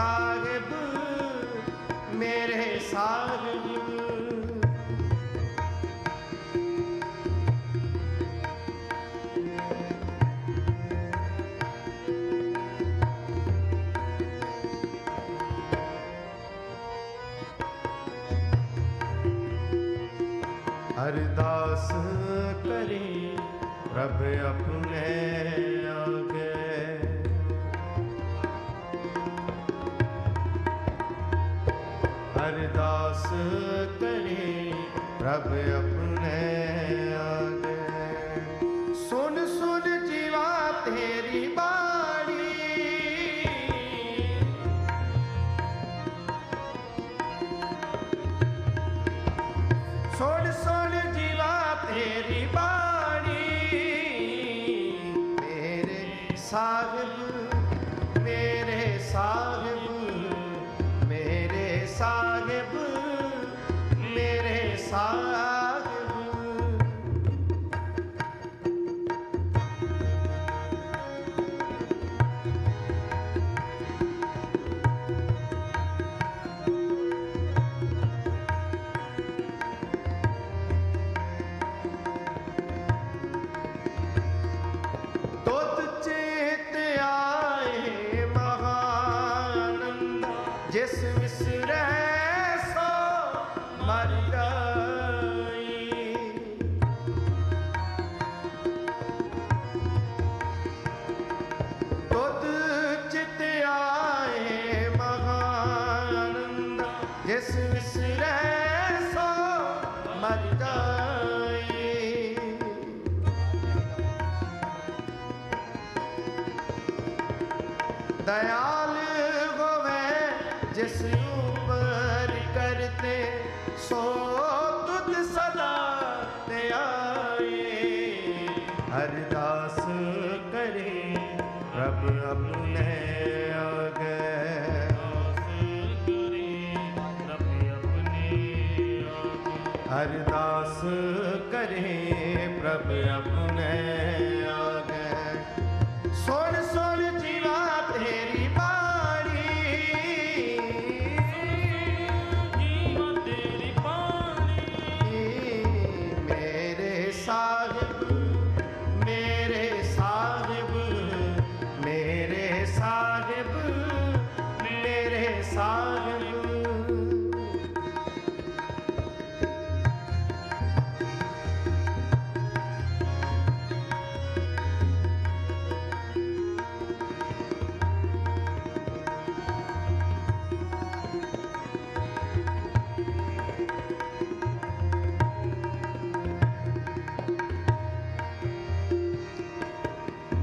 ਸਾਹਿਬ ਮੇਰੇ ਸਾਹਿਬ। ਅਰਦਾਸ ਕਰੀ ਪ੍ਰਭ ਆਪਣੇ ਅਰਦਾਸ ਕਰੀ ਪ੍ਰਭ ਜਿਸ ਉਪਰ ਕਰਤੇ ਸੋ ਤੁਧ ਸਦਾ ਧਿਆਏ ਹਰਦਾਸ ਕਰੇ ਪ੍ਰਭ ਆਪਣੇ ਆਗੇ ਹਰਦਾਸ ਕਰੇ ਪ੍ਰਭ ਆਪਣੇ ਆਗੇ ਸੋਣ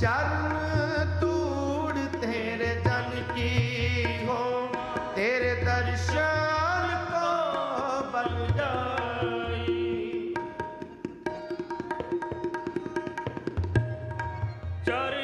ਚਰਨ ਤੂੜ ਤੇਰੇ ਜਨ ਕੀ ਹੋ? ਤੇਰੇ ਦਰਸ਼ਨ ਕੋ ਬਨ ਜਾਈ। ਚਰਨ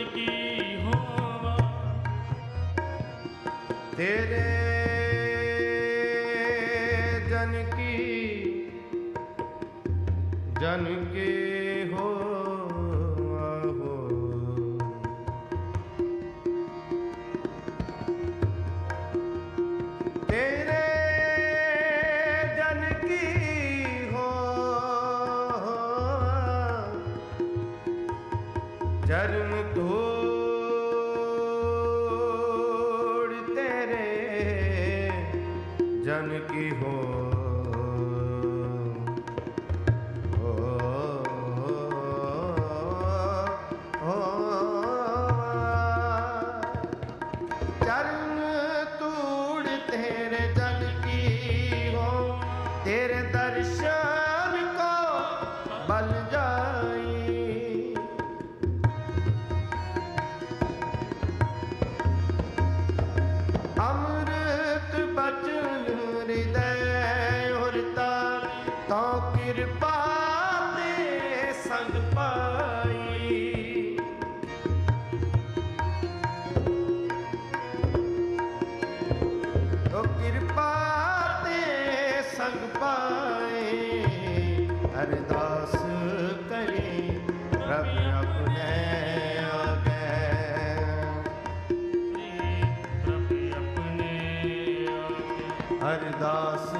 ਤੇਰੇ ਕੀ ਹੋਵਾ? ਤੇਰੇ ਜਨ ਕੀ ਜਨ ਕੇ ਹੋ ਤੇਰੇ ਜਨ ਕੀ ਹੋ ਚਰਨ ਪਾਏ ਅਰਦਾਸ ਕਰੇ ਰੱਬ ਆਪਣੇ ਆਗੇ ਅਰਦਾਸ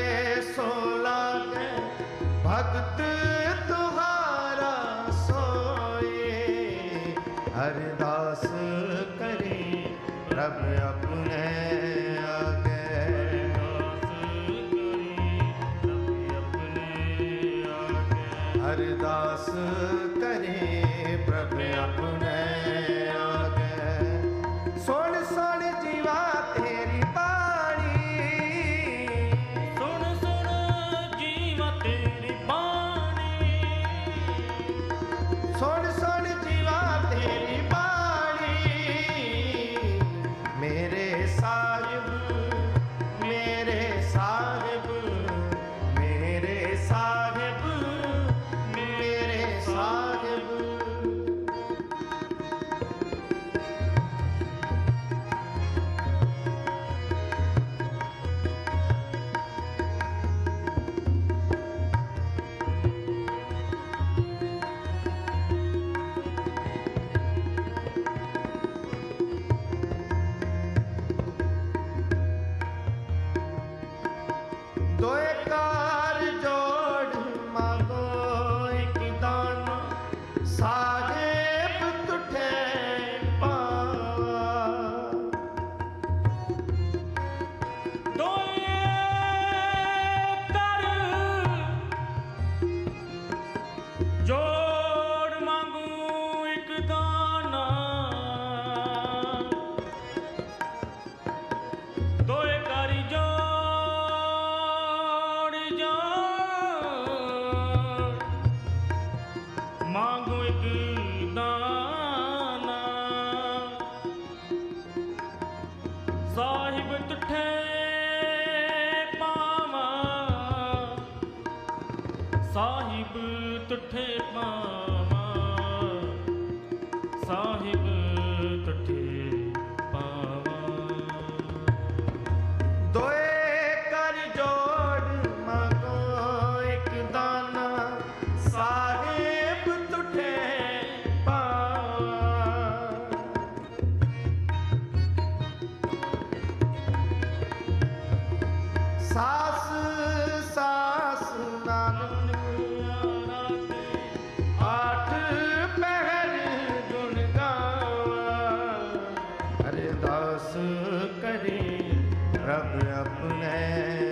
ਅਰਦਾਸ ਕਰੇ ਪ੍ਰਭ ਆਪਣੈ ਆਗੇ ਸੁਣ ਸਾ সা ਸਾਹਿਬ ਤੁਠੇ ਪਾਵਾ। ਸਾਹਿਬ ਕਰੇ ਰੱਬ ਆਪਣੇ